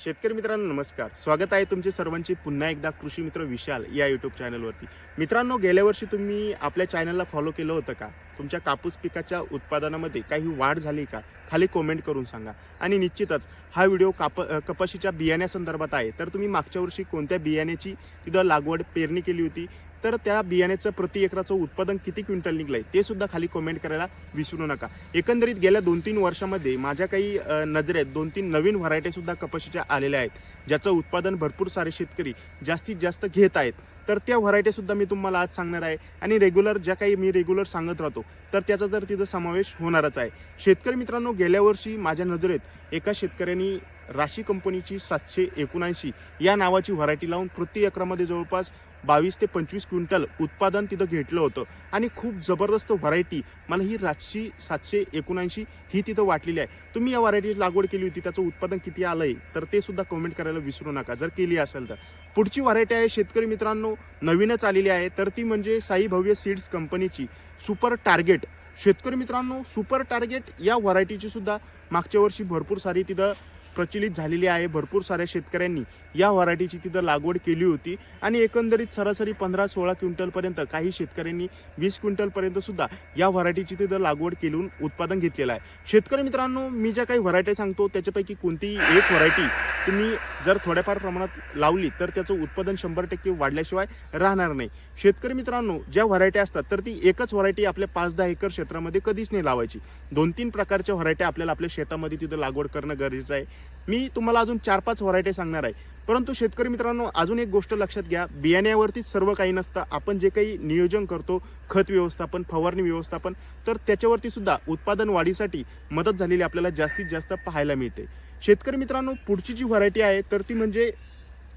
शेतकरी मित्रांनो नमस्कार. स्वागत आहे तुमचे सर्वांचे पुन्हा एकदा कृषी मित्र विशाल या यूट्यूब चॅनलवरती मित्रांनो गेल्या वर्षी तुम्ही आपल्या चॅनलला फॉलो केलं होतं का? तुमच्या कापूस पिकाच्या उत्पादनामध्ये काही वाढ झाली का? खाली कमेंट करून सांगा. आणि निश्चितच हा व्हिडिओ काप कपाशीच्या बियाण्यासंदर्भात आहे. तर तुम्ही मागच्या वर्षी कोणत्या बियाण्याची तिथं लागवड पेरणी केली होती? तर त्या बियाण्याचं प्रति एकराचं उत्पादन किती क्विंटल निघलंय ते सुद्धा खाली कमेंट करायला विसरू नका. एकंदरीत गेल्या दोन तीन वर्षामध्ये माझ्या काही नजरेत दोन तीन नवीन व्हरायटी सुद्धा कपाशीच्या आलेल्या आहेत ज्याचं उत्पादन भरपूर सारे शेतकरी जास्तीत जास्त घेत आहेत. तर त्या व्हरायटी सुद्धा मी तुम्हाला आज सांगणार आहे. आणि रेग्युलर ज्या काही मी रेग्युलर सांगत राहतो तर त्याचा जर तिथं समावेश होणारच आहे. शेतकरी मित्रांनो गेल्या वर्षी माझ्या नजरेत एका शेतकऱ्यांनी राशी कंपनीची सातशे एकोणऐंशी या नावाची व्हरायटी लावून प्रति एकरामध्ये जवळपास बावीस ते पंचवीस क्विंटल उत्पादन तिथं घेतलं होतं. आणि खूप जबरदस्त व्हरायटी मला ही रातची सातशे एकोणऐंशी ही तिथं वाटलेली आहे. तुम्ही या व्हरायटी लागवड केली होती त्याचं उत्पादन किती आलं आहे तर ते सुद्धा कमेंट करायला विसरू नका. जर केली असेल तर. पुढची व्हरायटी आहे शेतकरी मित्रांनो नवीनच आलेली आहे. तर ती म्हणजे साई भव्य सीड्स कंपनीची सुपर टार्गेट शेतकरी मित्रांनो सुपर टार्गेट या व्हरायटीची सुद्धा मागच्या वर्षी भरपूर सारी तिथं प्रचलित झालेली आहे. भरपूर साऱ्या शेतकऱ्यांनी या व्हरायटीची तिथं लागवड केली होती. आणि एकंदरीत सरासरी पंधरा सोळा क्विंटलपर्यंत काही शेतकऱ्यांनी वीस क्विंटलपर्यंत सुद्धा या व्हरायटीची तिथं लागवड केलून उत्पादन घेतलेलं आहे. शेतकरी मित्रांनो मी ज्या काही व्हरायटी सांगतो त्याच्यापैकी कोणतीही एक व्हरायटी तुम्ही जर थोड्याफार प्रमाणात लावली तर त्याचं उत्पादन शंभर टक्के वाढल्याशिवाय राहणार नाही. शेतकरी मित्रांनो ज्या व्हरायटी असतात तर ती एकच व्हरायटी आपल्या पाच दहा एकर क्षेत्रामध्ये कधीच नाही लावायची. दोन तीन प्रकारच्या व्हरायटी आपल्याला आपल्या शेतामध्ये तिथं लागवड करणं गरजेचं आहे. मी तुम्हाला अजून चार पाच व्हरायटी सांगणार आहे. परंतु शेतकरी मित्रांनो अजून एक गोष्ट लक्षात घ्या. बियाण्यावरतीच सर्व काही नसतं. आपण जे काही नियोजन करतो खत व्यवस्थापन फवारणी व्यवस्थापन तर त्याच्यावरती सुद्धा उत्पादन वाढीसाठी मदत झालेली आपल्याला जास्तीत जास्त पाहायला मिळते. शेतकरी मित्रांनो पुढची जी व्हरायटी आहे तर ती म्हणजे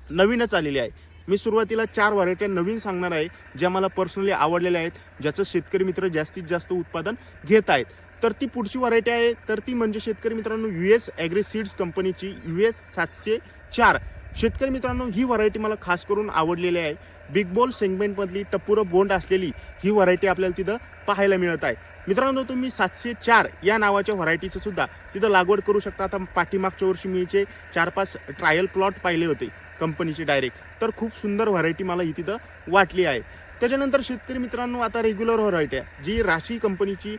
नवीनच आलेली आहे. मी सुरुवातीला चार व्हरायट्या नवीन सांगणार आहे ज्या मला पर्सनली आवडलेल्या आहेत ज्याचं शेतकरी मित्र जास्तीत जास्त उत्पादन घेत आहेत. तर ती पुढची व्हरायटी आहे. तर ती म्हणजे शेतकरी मित्रांनो यू एस सीड्स कंपनीची यू एस सातशे चार. शेतकरी मित्रांनो ही व्हरायटी मला खास करून आवडलेली आहे. बिग बॉल सेगमेंटमधली टपुरं बोंड असलेली ही व्हरायटी आपल्याला तिथं पाहायला मिळत आहे. मित्रांनो तुम्ही सातशे चार या नावाच्या व्हरायटीचं सुद्धा तिथं लागवड करू शकता. आता पाठीमागच्या वर्षी मी चार पाच ट्रायल प्लॉट पाहिले होते कंपनीचे डायरेक्ट तर खूप सुंदर व्हरायटी मला ही तिथं वाटली आहे. त्याच्यानंतर शेतकरी मित्रांनो आता रेग्युलर व्हरायटी आहे. जी राशी कंपनीची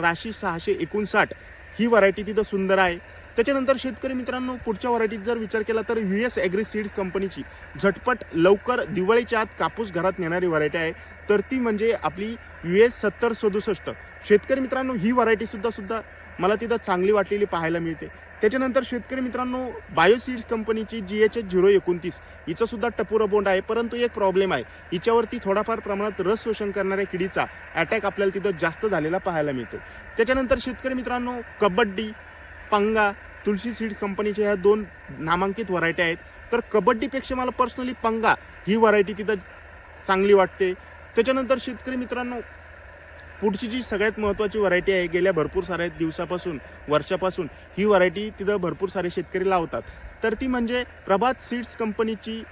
राशी सहाशे एकोणसाठ ही व्हरायटी तिथं सुंदर आहे. त्याच्यानंतर शेतकरी मित्रांनो पुढच्या व्हरायटीत जर विचार केला तर यू एस ॲग्री सीड्स कंपनीची झटपट लवकर दिवाळीच्या आत कापूस घरात नेणारी व्हरायटी आहे. तर ती म्हणजे आपली यू एस सत्तर सदुसष्ट. शेतकरी मित्रांनो ही व्हरायटीसुद्धा सुद्धा मला तिथं चांगली वाटलेली पाहायला मिळते. त्याच्यानंतर शेतकरी मित्रांनो बायोसीड्स कंपनीची जी एच एच झिरो एकोणतीस हिचासुद्धा सुद्धा बोंड आहे परंतु एक प्रॉब्लेम आहे. हिच्यावरती थोडाफार प्रमाणात रस शोषण करणाऱ्या किडीचा अटॅक आपल्याला तिथं जास्त झालेला पाहायला मिळतो. त्याच्यानंतर शेतकरी मित्रांनो कबड्डी पंगा तुलसी सीड्स कंपनीच्या ह्या दोन नामांकित व्हरायटी आहेत. तर कबड्डीपेक्षा मला पर्सनली पंगा ही व्हरायटी तिथं चांगली वाटते. त्याच्यानंतर शेतकरी मित्रांनो पुढची जी सगळ्यात महत्त्वाची व्हरायटी आहे गेल्या भरपूर साऱ्या दिवसापासून वर्षापासून ही व्हरायटी तिथं भरपूर सारे शेतकरी लावतात. तर ती म्हणजे प्रभात सीड्स कंपनीची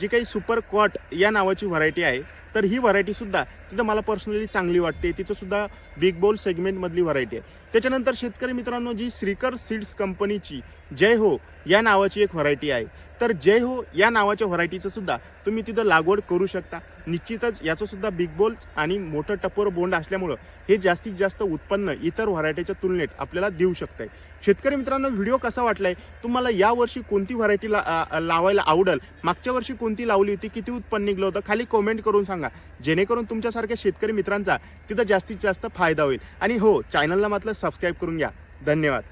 जी काही सुपर कॉट या नावाची व्हरायटी आहे. तर ही व्हरायटीसुद्धा तिथं मला पर्सनली चांगली वाटते. तिचंसुद्धा बिग बॉल सेगमेंटमधली व्हरायटी आहे. त्याच्यानंतर शेतकरी मित्रांनो जी श्रीकर सीड्स कंपनीची जय हो या नावाची एक व्हरायटी आहे. तर जय हो या नावाच्या व्हरायटीचं सुद्धा तुम्ही तिथं लागवड करू शकता. निश्चितच याचं सुद्धा बिग बोल आणि मोठं टपोर बोंड असल्यामुळं हे जास्तीत जास्त उत्पन्न इतर व्हरायटीच्या तुलनेत आपल्याला देऊ शकतंय. शेतकरी मित्रांनो व्हिडिओ कसा वाटलाय? तुम्हाला या वर्षी कोणती व्हरायटी ला लावायला आवडेल? मागच्या वर्षी कोणती लावली होती? किती उत्पन्न निघलं होतं? खाली कमेंट करून सांगा. जेणेकरून तुमच्यासारख्या शेतकरी मित्रांचा तिथं जास्तीत जास्त फायदा होईल. आणि हो चॅनलला मात्र सबस्क्राईब करून घ्या. धन्यवाद.